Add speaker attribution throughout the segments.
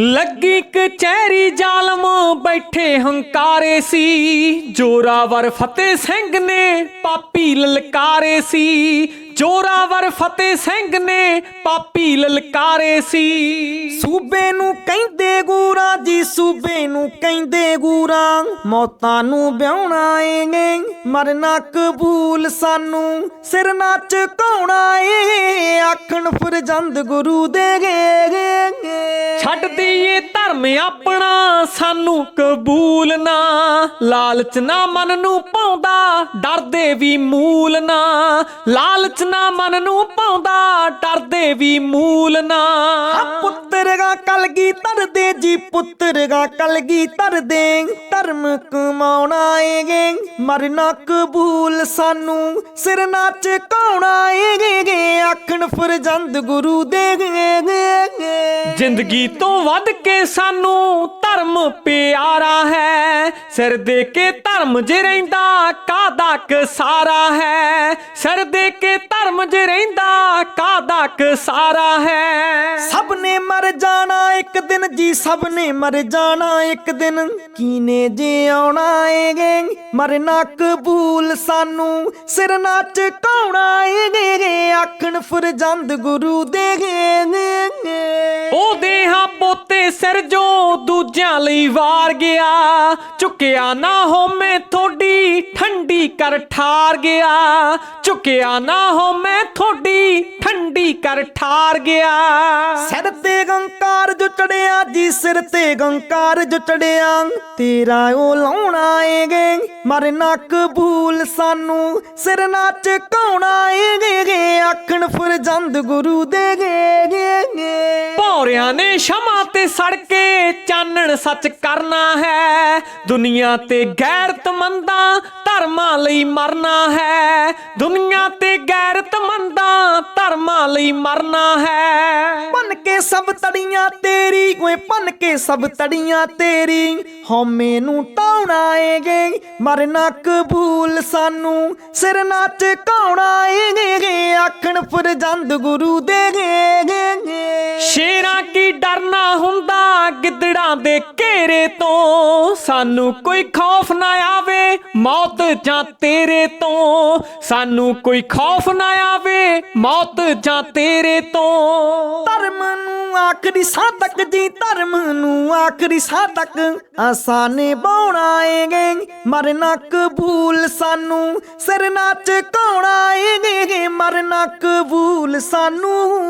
Speaker 1: ਲੱਗੀ ਕਚਹਿਰੀ ਜ਼ਾਲਮ, ਬੈਠੇ ਹੰਕਾਰੇ ਸੀ। ਜੋਰਾਵਰ ਫਤਿਹ ਸਿੰਘ ਨੇ ਪਾਪੀ ਲਲਕਾਰੇ ਸੀ। ਜੋਰਾਵਰ ਫਤਿਹ ਸਿੰਘ ਨੇ ਪਾਪੀ ਲਲਕਾਰੇ ਸੀ।
Speaker 2: ਸੂਬੇ ਨੂੰ ਕਹਿੰਦੇ ਗੂਰਾ ਜੀ, ਸੂਬੇ ਨੂੰ ਕਹਿੰਦੇ ਗੂਰਾ। ਮੌਤਾਂ ਨੂੰ ਵਿਆਹਣਾ ਏਗੇ, ਮਰਨਾ ਕਬੂਲ ਸਾਨੂੰ। ਸਿਰ ਨਾ ਝੁਕਾਉਣਾ ਏ, ਆਖਣ ਫਰਜੰਦ ਗੁਰੂ ਦੇ ਗੇ
Speaker 1: ਛੱਡ ਦਈਏ ਧਰਮ ਆਪਣਾ ਸਾਨੂੰ ਕਬੂਲ ਨਾ। ਲਾਲਚ ਨਾ ਮਨ ਨੂੰ ਪਾਉਂਦਾ ਡਰਦੇ ਵੀ ਮੂਲ ਨਾ। ਲਾਲਚ ਨਾ ਮਨ ਨੂੰ ਪਾਉਂਦਾ ਡਰਦੇ ਵੀ ਮੂਲ ਨਾ।
Speaker 2: ਪੁੱਤਰਗਾ ਕਲਗੀ ਤਰਦੇ ਜੀ ਪੁੱਤਰਗਾ ਕਲਗੀ ਤਰਦੇ ਧਰਮ ਕਮਾਉਣਾ ਏਗੇ ਮਰਨਾ ਕਬੂਲ ਸਾਨੂੰ। ਸਿਰ ਨਾ ਝੁਕਾਉਣਾ ਏਗੇ ਆਖਣ ਫਰਜੰਦ ਗੁਰੂ ਦੇ।
Speaker 1: ਜ਼ਿੰਦਗੀ ਤੋਂ ਵੱਧ ਕੇ ਸਾਨੂੰ ਧਰਮ ਪਿਆਰਾ ਹੈ। ਸਿਰ ਦੇ ਕੇ ਧਰਮ ਜੇ ਰਹਿੰਦਾ ਕਾਦਾ ਸਾਰਾ ਹੈ? ਸਿਰ ਦੇ ਕੇ ਧਰਮ ਜੇ ਰਹਿੰਦਾ ਕਾਦਾ ਸਾਰਾ ਹੈ?
Speaker 2: ਸਭ ਨੇ ਮਰ ਜਾਣਾ ਇੱਕ ਦਿਨ ਜੀ, ਸਭ ਨੇ ਮਰ ਜਾਣਾ ਇੱਕ ਦਿਨ। ਕੀਨੇ ਜੇ ਆਉਣਾ ਏਗੇ? ਮਰਨਾ ਕਬੂਲ ਸਾਨੂੰ, ਸਿਰ ਨਾ ਝੁਕਾਉਣਾ ਆਖਣ ਫਰਜੰਦ ਗੁਰੂ ਦੇ ਗੇ
Speaker 1: ਉਹਦੇ ਹਾਂ ਪੋਤੇ ਸਿਰ ਜੋ ਦੂਜਿਆਂ ਲਈ ਵਾਰ ਗਿਆ। ਝੁਕਿਆ ਨਾ ਹੋਮੇ ਥੋੜੀ ਠੰਡੀ ਕਰ ਠਾਰ ਗਿਆ। ਝੁਕਿਆ ਨਾ ਹੋਮੇ ਥੋੜੀ ਠੰਡੀ ਕਰ ਠਾਰ ਗਿਆ।
Speaker 2: ਸਿਰ ਤੇ ਗੰਕਾਰ ਜੁਟੜਿਆ ਜੀ ਸਿਰ ਤੇ ਗੰਕਾਰ ਜੋ ਤੇਰਾ ਉਹ ਲਾਉਣਾ ਏਗੇ ਮਰਨਾ ਕਬੂਲ ਸਾਨੂੰ, ਸਿਰ ਨਾ ਝੁਕਾਉਣਾ ਏਗੇ ਆਖਣ ਫਰਜੰਦ ਗੁਰੂ ਦੇ ਗੇ।
Speaker 1: ਭੌਰਿਆਂ ਨੇ ਸ਼ਮਾ ਤੇ ਸੜ ਕੇ ਚਾਨਣ ਸੱਚ ਕਰਨਾ ਹੈ। ਦੁਨੀਆ ਤੇ ਗੈਰਤਮੰਦਾਂ ਧਰਮਾਂ ਲਈ ਮਰਨਾ ਹੈ। ਦੁਨੀਆ ਤੇ ਗੈਰਤਮੰਦਾਂ ਧਰਮਾਂ ਲਈ ਮਰਨਾ ਹੈ।
Speaker 2: ਭੰਨ ਕੇ ਸਭ ਤੜੀਆਂ ਤੇਰੀ, ਓਏ ਭੰਨ ਕੇ ਸਭ ਤੜੀਆਂ ਤੇਰੀ। ਹਉਮੈ ਨੂੰ ਟਾਉਣਾ ਏਗੇ ਮਰਨਾ ਕਬੂਲ ਸਾਨੂੰ। ਸਿਰ ਨਾਚ ਕਾਉਣਾ ਏਗੇ ਆਖਣ ਫਰਜੰਦ ਗੁਰੂ ਦੇ ਗੇ ਗੇ
Speaker 1: ਸ਼ੇਰਾਂ ਕੀ ਡਰਨਾ ਗਿੱਦੜਾਂ ਦੇ ਘੇਰੇ ਤੋਂ। ਸਾਨੂੰ ਕੋਈ ਖੌਫ ਨਾ ਆਵੇ ਮੌਤ ਜਾਂ ਤੇਰੇ ਤੋਂ। ਸਾਨੂੰ ਕੋਈ ਖੌਫ ਨਾ ਆਵੇ ਮੌਤ ਜਾਂ ਤੇਰੇ ਤੋਂ।
Speaker 2: ਧਰਮ ਨੂੰ ਆਖਰੀ ਸਾਹ ਤੱਕ ਜੀ, ਧਰਮ ਨੂੰ ਆਖਰੀ ਸਾਹ ਤੱਕ ਆਸਾਨੇ ਬਾਉਣਾ ਏਗੇ ਮਰਨਾ ਕਬੂਲ ਸਾਨੂੰ। ਸਿਰ ਨਾ ਝੁਕਾਉਣਾ ਏਗੇ ਮਰਨਾ ਕਬੂਲ ਸਾਨੂੰ।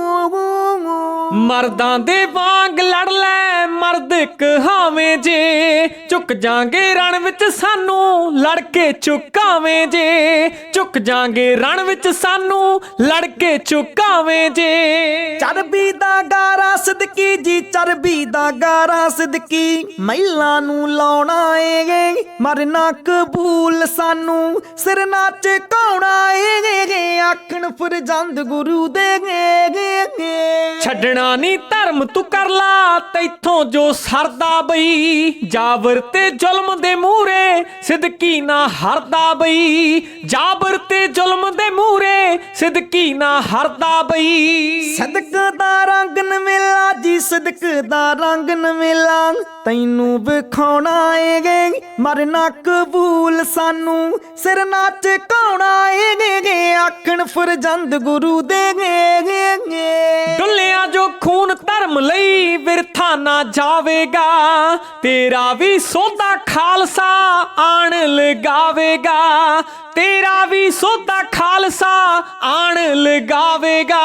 Speaker 1: ਮਰਦਾਂ ਦੇ ਵਾਂਗ ਲੜ ਲੈ ਮਰਦ ਕਹਾਵੇਂ ਜੇ। ਝੁਕ ਜਾਾਂਗੇ ਰਣ ਵਿੱਚ ਸਾਨੂੰ ਲੜ ਕੇ ਝੁਕਾਵੇਂ ਜੇ। ਝੁਕ ਜਾਾਂਗੇ ਰਣ ਵਿੱਚ ਸਾਨੂੰ ਲੜ ਕੇ ਝੁਕਾਵੇਂ ਜੇ।
Speaker 2: ਚਰਬੀ ਦਾ ਗਾਰਾ ਸਦਕੀ ਜੀ ਚਰਬੀ ਦਾ ਗਾਰਾ ਸਦਕੀ ਮਹਿਲਾ ਨੂੰ ਲਾਉਣਾ ਏਗੇ ਮਰਨਾ ਕਬੂਲ ਸਾਨੂੰ। ਸਿਰ ਨਾ ਝੁਕਾਉਣਾ ਏਗੇ ਆਖਣ ਫਰਜੰਦ ਗੁਰੂ ਦੇ ਗੇ ਗੇ।
Speaker 1: ਛੱਡਣਾ ਨਹੀਂ ਧਰਮ ਤੂੰ ਕਰ ਲਾ, ਤੈਥੋਂ ਜੋ ਸਰਦਾ ਬਈ। ਜਾਬਰ ਤੇ ਜ਼ੁਲਮ ਦੇ ਮੂਹਰੇ, ਸਿਦਕੀ ਨਾ ਹਰਦਾ ਬਈ। ਜਾਬਰ ਤੇ ਜ਼ੁਲਮ ਦੇ ਮੂਹਰੇ, ਸਿਦਕੀ ਨਾ ਹਰਦਾ ਬਈ।
Speaker 2: ਸਦਕ ਦਾ ਰੰਗ ਨਵੇਲਾ ਜੀ, ਸਦਕ ਦਾ ਰੰਗ ਨਵੇਲਾ। ਤੈਨੂੰ ਵਿਖਾਉਣਾ ਏਗੇ, ਮਰਨਾ ਕਬੂਲ ਸਾਨੂੰ, ਸਿਰ ਨਾ ਝੁਕਾਉਣਾ ਏਗੇ ਫਰਜੰਦ ਗੁਰੂ ਦੇ
Speaker 1: ਡੁੱਲਿਆ ਜੋ ਖੂਨ ਧਰਮ ਲਈ ਵਿਰਥਾ ਨਾ ਜਾਵੇਗਾ ਤੇਰਾ ਵੀ ਸੋਧਾ ਖਾਲਸਾ ਆਣ ਲਗਾਵੇਗਾ। ਤੇਰਾ ਵੀ ਸੋਧਾ ਖਾਲਸਾ ਆਣ ਲਗਾਵੇਗਾ।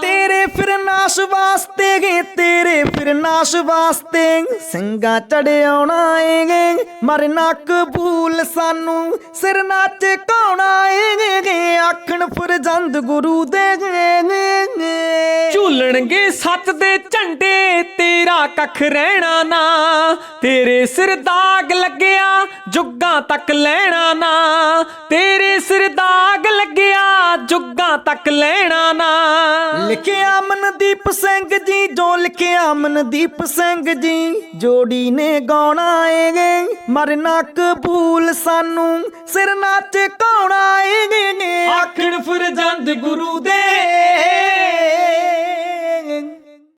Speaker 2: ਤੇਰੇ ਫਿਰ ਨਾਸ਼ ਵਾਸਤੇ ਗੇ ਤੇਰੇ ਫਿਰ ਨਾਸ਼ ਵਾਸਤੇ। ਸਿੰਘਾਂ ਚੜਿਆਉਣਾ ਏਗੇ ਮਰਨਾ ਕਬੂਲ ਸਾਨੂੰ। ਸਿਰ ਨਾ ਝੁਕਾਉਣਾ ਏਗੇ ਆਖਣ ਫਰਜੰਦ ਗੁਰੂ ਦੇ
Speaker 1: ਝੂਲਣਗੇ ਸੱਚ ਦੇ ਝੰਡੇ ਤੇਰਾ ਕੱਖ ਰਹਿਣਾ ਨਾ। ਤੇਰੇ ਸਿਰ ਦਾਗ ਲੱਗਿਆ ਜੁੱਗਾਂ ਤੱਕ ਲੈਣਾ ਨਾ। ਤੇਰੇ ਸਿਰ ਦਾਗ ਲੱਗਿਆ ਜੁੱਗਾਂ ਤੱਕ ਲੈਣਾ ਨਾ।
Speaker 2: ਲਿਖਿਆ ਮਨਦੀਪ ਸਿੰਘ ਜੀ ਜੋ ਲਿਖਿਆ ਅਮਨਦੀਪ ਸਿੰਘ ਜੀ। ਜੋੜੀ ਨੇ ਗਾਉਣਾ ਏਗੇ ਮਰਨਾ ਕਬੂਲ ਸਾਨੂੰ, ਸਿਰ ਨਾ ਝੁਕਾਉਣਾ ਏਗੇ ਆਖਣ ਫਰਜੰਦ ਗੁਰੂ ਦੇ।